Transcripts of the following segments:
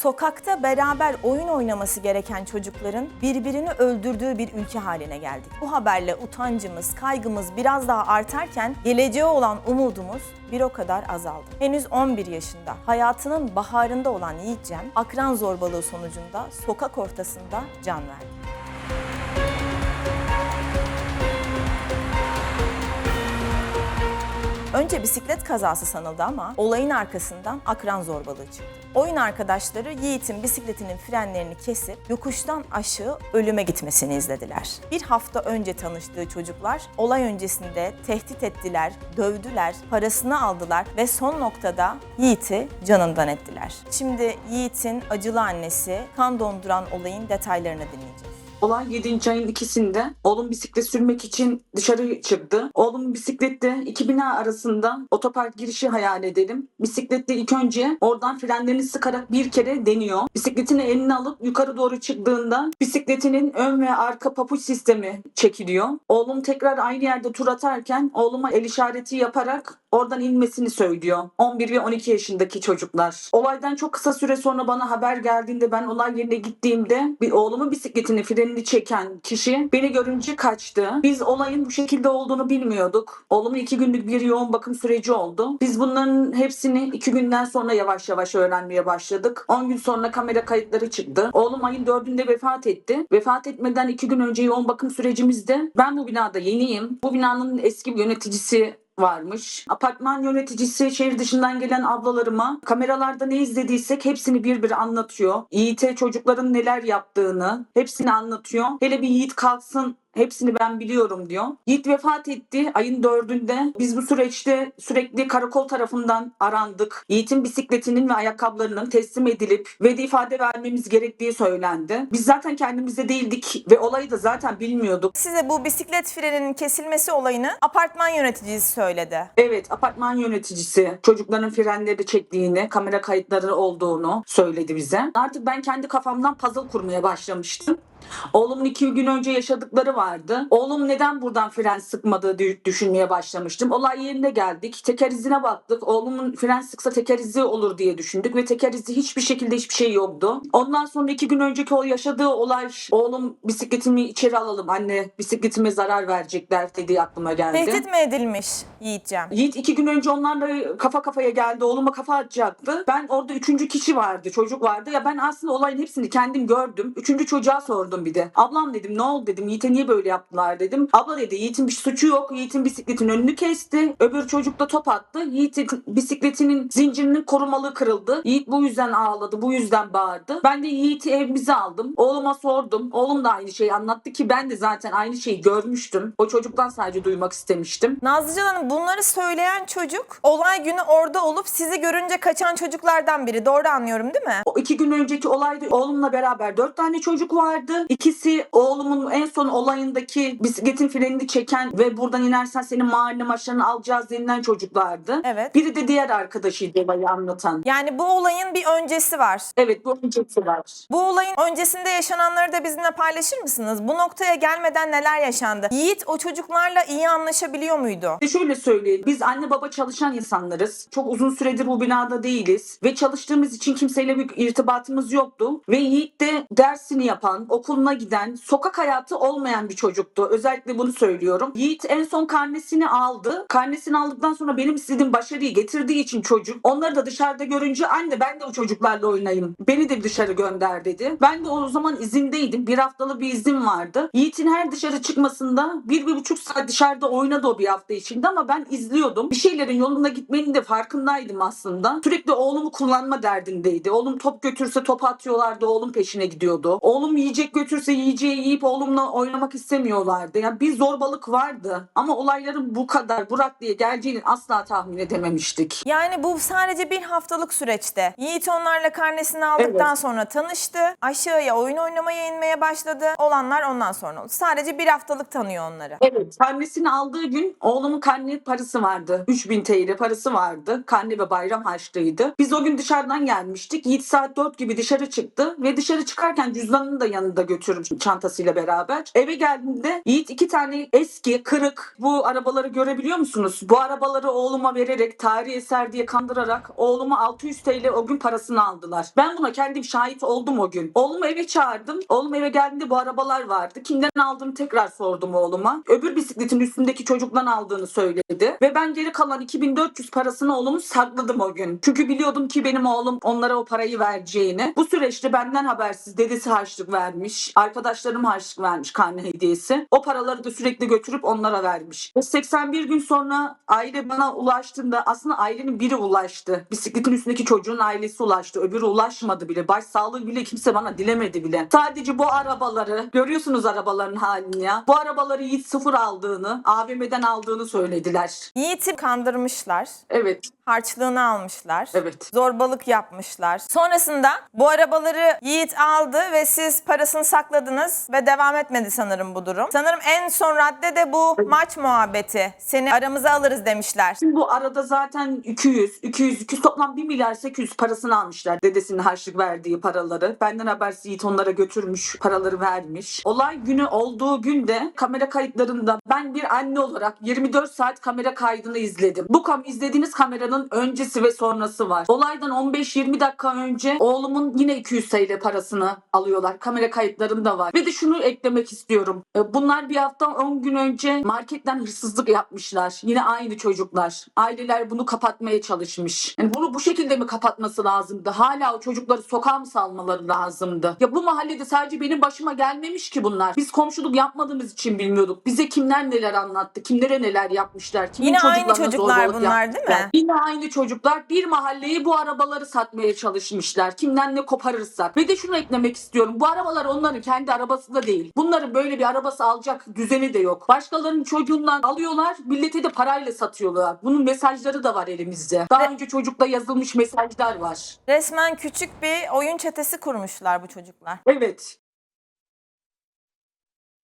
Sokakta beraber oyun oynaması gereken çocukların birbirini öldürdüğü bir ülke haline geldik. Bu haberle utancımız, kaygımız biraz daha artarken geleceğe olan umudumuz bir o kadar azaldı. Henüz 11 yaşında, hayatının baharında olan Yiğit Cem, akran zorbalığı sonucunda sokak ortasında can verdi. Önce bisiklet kazası sanıldı ama olayın arkasından akran zorbalığı çıktı. Oyun arkadaşları Yiğit'in bisikletinin frenlerini kesip yokuştan aşağı ölüme gitmesini izlediler. Bir hafta önce tanıştığı çocuklar olay öncesinde tehdit ettiler, dövdüler, parasını aldılar ve son noktada Yiğit'i canından ettiler. Şimdi Yiğit'in acılı annesi kan donduran olayın detaylarını dinleyeceğiz. Olay 7. ayın ikisinde oğlum bisiklet sürmek için dışarı çıktı. Oğlum bisiklette iki bina arasında otopark girişi hayal edelim. Bisikletle ilk önce oradan frenlerini sıkarak bir kere deniyor. Bisikletini eline alıp yukarı doğru çıktığında bisikletinin ön ve arka papuç sistemi çekiliyor. Oğlum tekrar aynı yerde tur atarken oğluma el işareti yaparak oradan inmesini söylüyor. 11 ve 12 yaşındaki çocuklar. Olaydan çok kısa süre sonra bana haber geldiğinde ben olay yerine gittiğimde bir oğlumun bisikletini frenini çeken kişi beni görünce kaçtı. Biz olayın bu şekilde olduğunu bilmiyorduk. Oğlumun iki günlük bir yoğun bakım süreci oldu. Biz bunların hepsini iki günden sonra yavaş yavaş öğrenmeye başladık. 10 gün sonra kamera kayıtları çıktı. Oğlum ayın dördünde vefat etti. Vefat etmeden iki gün önce yoğun bakım sürecimizde ben bu binada yeniyim. Bu binanın eski yöneticisi varmış. Apartman yöneticisi şehir dışından gelen ablalarıma kameralarda ne izlediysek hepsini bir bir anlatıyor. Yiğit'e çocukların neler yaptığını hepsini anlatıyor. Hele bir Yiğit kalksın Hepsini ben biliyorum diyor. Yiğit vefat etti ayın dördünde. Biz bu süreçte sürekli karakol tarafından arandık. Yiğit'in bisikletinin ve ayakkabılarının teslim edilip ve de ifade vermemiz gerektiği söylendi. Biz zaten kendimizde değildik ve olayı da zaten bilmiyorduk. Size bu bisiklet freninin kesilmesi olayını apartman yöneticisi söyledi. Evet, apartman yöneticisi çocukların frenleri çektiğini, kamera kayıtları olduğunu söyledi bize. Artık ben kendi kafamdan puzzle kurmaya başlamıştım. Oğlumun iki gün önce yaşadıkları vardı. Oğlum neden buradan fren sıkmadığı dü- düşünmeye başlamıştım. Olay yerine geldik. Teker izine baktık. Oğlumun fren sıksa teker izi olur diye düşündük ve teker izi hiçbir şekilde hiçbir şey yoktu. Ondan sonra iki gün önceki o yaşadığı olay oğlum bisikletimi içeri alalım anne bisikletime zarar verecekler dediği aklıma geldi. Tehdit mi edilmiş Yiğit Cem? Yiğit iki gün önce onlarla kafa kafaya geldi. Oğluma kafa atacaktı. Ben orada üçüncü kişi vardı. Çocuk vardı. Ya ben aslında olayın hepsini kendim gördüm. Üçüncü çocuğa sordum bir de. Ablam dedim ne oldu dedim. Yiğit'e niye böyle yaptılar dedim. Abla dedi Yiğit'in bir suçu yok. Yiğit'in bisikletin önünü kesti. Öbür çocuk da top attı. Yiğit'in bisikletinin zincirinin korumalığı kırıldı. Yiğit bu yüzden ağladı. Bu yüzden bağırdı. Ben de Yiğit'i evimize aldım. Oğluma sordum. Oğlum da aynı şeyi anlattı ki ben de zaten aynı şeyi görmüştüm. O çocuktan sadece duymak istemiştim. Nazlıcan Hanım bunları söyleyen çocuk olay günü orada olup sizi görünce kaçan çocuklardan biri. Doğru anlıyorum değil mi? O iki gün önceki olayda oğlumla beraber dört tane çocuk vardı. İkisi oğlumun en son olayındaki bisikletin frenini çeken ve buradan inersen senin mahalle maçlarını alacağız denilen çocuklardı. Evet. Biri de diğer arkadaşıydı olayı anlatan. Yani bu olayın bir öncesi var. Evet bu öncesi var. Bu olayın öncesinde yaşananları da bizimle paylaşır mısınız? Bu noktaya gelmeden neler yaşandı? Yiğit o çocuklarla iyi anlaşabiliyor muydu? Ve şöyle söyleyeyim. Biz anne baba çalışan insanlarız. Çok uzun süredir bu binada değiliz. Ve çalıştığımız için kimseyle bir irtibatımız yoktu. Ve Yiğit de dersini yapan, okuluna giden, sokak hayatı olmayan bir çocuktu. Özellikle bunu söylüyorum. Yiğit en son karnesini aldı. Karnesini aldıktan sonra benim istediğim başarıyı getirdiği için çocuk. Onları da dışarıda görünce anne ben de o çocuklarla oynayayım. Beni de dışarı gönder dedi. Ben de o zaman izindeydim. Bir haftalık bir izin vardı. Yiğit'in her dışarı çıkmasında bir, bir buçuk saat dışarıda oynadı o bir hafta içinde ama ben izliyordum. Bir şeylerin yolunda gitmenin de farkındaydım aslında. Sürekli oğlumu kullanma derdindeydi. Oğlum top götürse top atıyorlardı. Oğlum peşine gidiyordu. Oğlum yiyecek götürse yiyeceği yiyip oğlumla oynamak istemiyorlardı. Yani bir zorbalık vardı. Ama olayların bu kadar Burak diye geleceğini asla tahmin edememiştik. Yani bu sadece bir haftalık süreçte. Yiğit onlarla karnesini aldıktan Evet. sonra tanıştı. Aşağıya oyun oynamaya inmeye başladı. Olanlar ondan sonra oldu. Sadece bir haftalık tanıyor onları. Evet. Karnesini aldığı gün oğlumun karne parası vardı. 3000 TL parası vardı. Karne ve bayram harçlığıydı. Biz o gün dışarıdan gelmiştik. Yiğit saat 4 gibi dışarı çıktı ve dışarı çıkarken cüzdanını da yanında götürmüş çantasıyla beraber. Eve geldiğimde Yiğit iki tane eski, kırık bu arabaları görebiliyor musunuz? Bu arabaları oğluma vererek tarihi eser diye kandırarak oğluma 600 TL o gün parasını aldılar. Ben buna kendim şahit oldum o gün. Oğlumu eve çağırdım. Oğlum eve geldiğinde bu arabalar vardı. Kimden aldığını tekrar sordum oğluma. Öbür bisikletin üstündeki çocuktan aldığını söyledi. Ve ben geri kalan 2400 parasını oğlumun sakladım o gün. Çünkü biliyordum ki benim oğlum onlara o parayı vereceğini. Bu süreçte benden habersiz dedesi harçlık vermiş. Arkadaşlarım harçlık vermiş karne hediyesi. O paraları da sürekli götürüp onlara vermiş. Ve 81 gün sonra aile bana ulaştığında aslında ailenin biri ulaştı. Bisikletin üstündeki çocuğun ailesi ulaştı. Öbürü ulaşmadı bile. Başsağlığı bile kimse bana dilemedi bile. Sadece bu arabaları görüyorsunuz arabaların halini ya. Bu arabaları Yiğit sıfır aldığını, AVM'den aldığını söylediler. Yiğit'i kandırmışlar. Evet, Harçlığını almışlar. evet. Zorbalık yapmışlar. Sonrasında bu arabaları Yiğit aldı ve siz parasını sakladınız ve devam etmedi sanırım bu durum. Sanırım en son radde de bu maç muhabbeti. Seni aramıza alırız demişler. Şimdi bu arada zaten 200, 200, 200 toplam 1 milyar 800 parasını almışlar. Dedesinin harçlık verdiği paraları. Benden habersiz Yiğit onlara götürmüş, paraları vermiş. Olay günü olduğu günde kamera kayıtlarında ben bir anne olarak 24 saat kamera kaydını izledim. Bu kam izlediğiniz kameranın öncesi ve sonrası var. Olaydan 15-20 dakika önce oğlumun yine 200 TL parasını alıyorlar. Kamera kayıtlarında var. Ve de şunu eklemek istiyorum. E, Bunlar bir hafta 10 gün önce marketten hırsızlık yapmışlar. Yine aynı çocuklar. Aileler bunu kapatmaya çalışmış. Yani bunu bu şekilde mi kapatması lazımdı? Hala o çocukları sokağa mı salmaları lazımdı? Ya bu mahallede sadece benim başıma gelmemiş ki bunlar. Biz komşuluk yapmadığımız için bilmiyorduk. Bize kimler neler anlattı, kimlere neler yapmışlar. Kimin Yine aynı çocuklar bunlar yapmışlar. değil mi? Yine aynı çocuklar bir mahalleyi bu arabaları satmaya çalışmışlar. Kimden ne koparırsak. Ve de şunu eklemek istiyorum. Bu arabalar onların kendi arabası da değil. Bunların böyle bir arabası alacak düzeni de yok. Başkalarının çocuğundan alıyorlar, millete de parayla satıyorlar. Bunun mesajları da var elimizde. Daha önce çocukta yazılmış mesajlar var. Resmen küçük bir oyun çetesi kurmuşlar bu çocuklar. Evet.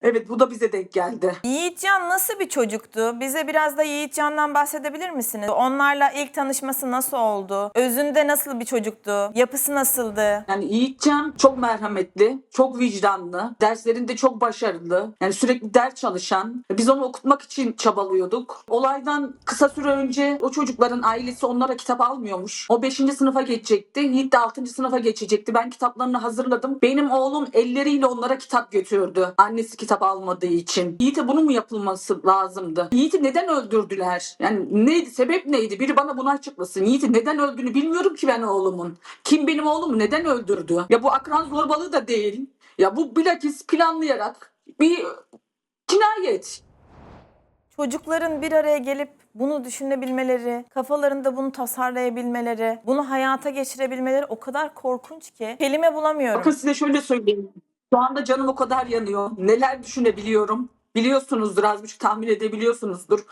Evet bu da bize denk geldi. Yiğitcan nasıl bir çocuktu? Bize biraz da Yiğitcan'dan bahsedebilir misiniz? Onlarla ilk tanışması nasıl oldu? Özünde nasıl bir çocuktu? Yapısı nasıldı? Yani Yiğitcan çok merhametli, çok vicdanlı, derslerinde çok başarılı. Yani sürekli ders çalışan. Biz onu okutmak için çabalıyorduk. Olaydan kısa süre önce o çocukların ailesi onlara kitap almıyormuş. O 5. sınıfa geçecekti. Yiğit de 6. sınıfa geçecekti. Ben kitaplarını hazırladım. Benim oğlum elleriyle onlara kitap götürdü. Annesi kitap almadığı için. Yiğit'e bunun mu yapılması lazımdı? Yiğit'i neden öldürdüler? Yani neydi? Sebep neydi? Biri bana bunu açıklasın. Yiğit'i neden öldüğünü bilmiyorum ki ben oğlumun. Kim benim oğlumu neden öldürdü? Ya bu akran zorbalığı da değil. Ya bu bilakis planlayarak bir cinayet. Çocukların bir araya gelip bunu düşünebilmeleri, kafalarında bunu tasarlayabilmeleri, bunu hayata geçirebilmeleri o kadar korkunç ki kelime bulamıyorum. Bakın size şöyle söyleyeyim. Şu anda canım o kadar yanıyor. Neler düşünebiliyorum. Biliyorsunuzdur az buçuk tahmin edebiliyorsunuzdur.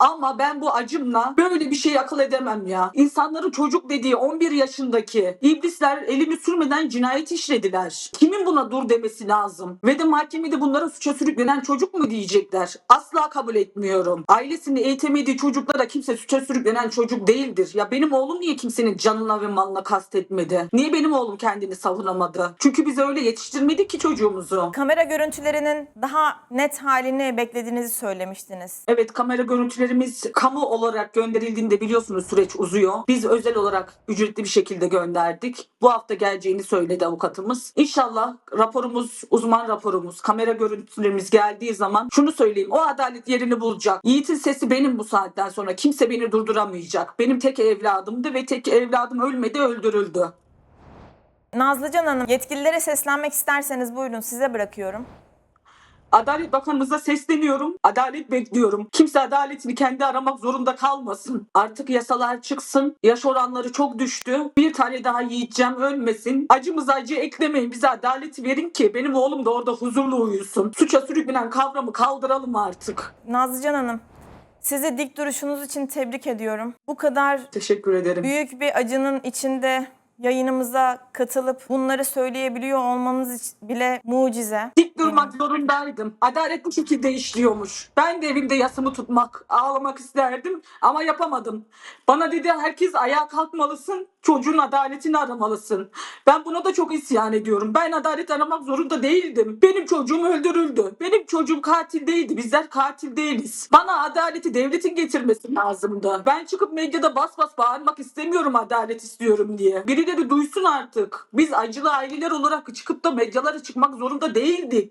Ama ben bu acımla böyle bir şey akıl edemem ya. İnsanların çocuk dediği 11 yaşındaki iblisler elini sürmeden cinayet işlediler. Kimin buna dur demesi lazım? Ve de mahkemede bunlara suça sürüklenen çocuk mu diyecekler? Asla kabul etmiyorum. Ailesini eğitemediği çocuklara kimse suça sürüklenen çocuk değildir. Ya benim oğlum niye kimsenin canına ve malına kastetmedi? Niye benim oğlum kendini savunamadı? Çünkü biz öyle yetiştirmedik ki çocuğumuzu. Kamera görüntülerinin daha net halini beklediğinizi söylemiştiniz. Evet kamera görüntülerimiz kamu olarak gönderildiğinde biliyorsunuz süreç uzuyor. Biz özel olarak ücretli bir şekilde gönderdik. Bu hafta geleceğini söyledi avukatımız. İnşallah raporumuz, uzman raporumuz, kamera görüntülerimiz geldiği zaman şunu söyleyeyim. O adalet yerini bulacak. Yiğit'in sesi benim bu saatten sonra. Kimse beni durduramayacak. Benim tek evladımdı ve tek evladım ölmedi öldürüldü. Nazlıcan Hanım yetkililere seslenmek isterseniz buyurun size bırakıyorum. Adalet Bakanımıza sesleniyorum. Adalet bekliyorum. Kimse adaletini kendi aramak zorunda kalmasın. Artık yasalar çıksın. Yaş oranları çok düştü. Bir tane daha yiyeceğim ölmesin. Acımıza acı eklemeyin. Bize adaleti verin ki benim oğlum da orada huzurlu uyusun. Suça sürüklenen kavramı kaldıralım artık. Nazlıcan Hanım sizi dik duruşunuz için tebrik ediyorum. Bu kadar Teşekkür ederim. büyük bir acının içinde yayınımıza katılıp bunları söyleyebiliyor olmanız bile mucize. Dik durmak zorundaydım. Adalet bu şekilde işliyormuş. Ben de evimde yasımı tutmak, ağlamak isterdim ama yapamadım. Bana dedi herkes ayağa kalkmalısın, çocuğun adaletini aramalısın. Ben buna da çok isyan ediyorum. Ben adalet aramak zorunda değildim. Benim çocuğum öldürüldü. Benim çocuğum katil değildi. Bizler katil değiliz. Bana adaleti devletin getirmesi lazımdı. Ben çıkıp medyada bas bas bağırmak istemiyorum adalet istiyorum diye. Birileri duysun artık. Biz acılı aileler olarak çıkıp da medyalara çıkmak zorunda değildik.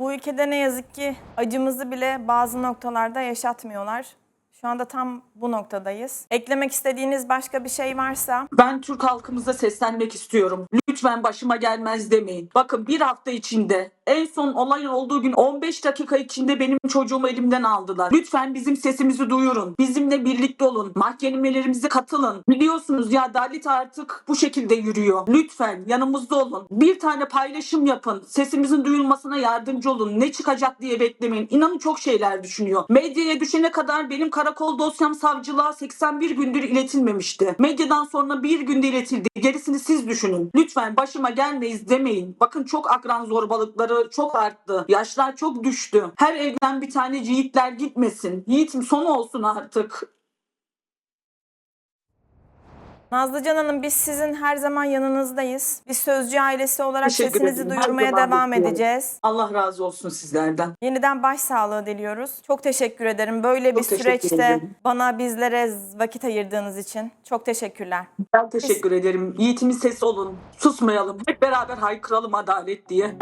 Bu ülkede ne yazık ki acımızı bile bazı noktalarda yaşatmıyorlar. Şu anda tam bu noktadayız. Eklemek istediğiniz başka bir şey varsa Ben Türk halkımıza seslenmek istiyorum. Lütfen başıma gelmez demeyin. Bakın bir hafta içinde en son olayın olduğu gün 15 dakika içinde benim çocuğumu elimden aldılar. Lütfen bizim sesimizi duyurun. Bizimle birlikte olun. Mahkemelerimize katılın. Biliyorsunuz ya adalet artık bu şekilde yürüyor. Lütfen yanımızda olun. Bir tane paylaşım yapın. Sesimizin duyulmasına yardımcı olun. Ne çıkacak diye beklemeyin. İnanın çok şeyler düşünüyor. Medyaya düşene kadar benim karakol dosyam savcılığa 81 gündür iletilmemişti. Medyadan sonra bir günde iletildi. Gerisini siz düşünün. Lütfen başıma gelmeyiz demeyin. Bakın çok akran zorbalıkları çok arttı. Yaşlar çok düştü. Her evden bir tane yiğitler gitmesin. Yiğitim sonu olsun artık. Nazlıcan Hanım biz sizin her zaman yanınızdayız. Biz Sözcü ailesi olarak Teşekkür sesinizi ederim. Duyurmaya devam bekliyorum. edeceğiz. Allah razı olsun sizlerden. Yeniden başsağlığı diliyoruz. Çok teşekkür ederim. Böyle bir Çok teşekkür süreçte ederim. bana bizlere vakit ayırdığınız için çok teşekkürler. Ben teşekkür ederim. Yiğitimin sesi olun. Susmayalım. Hep beraber haykıralım adalet diye.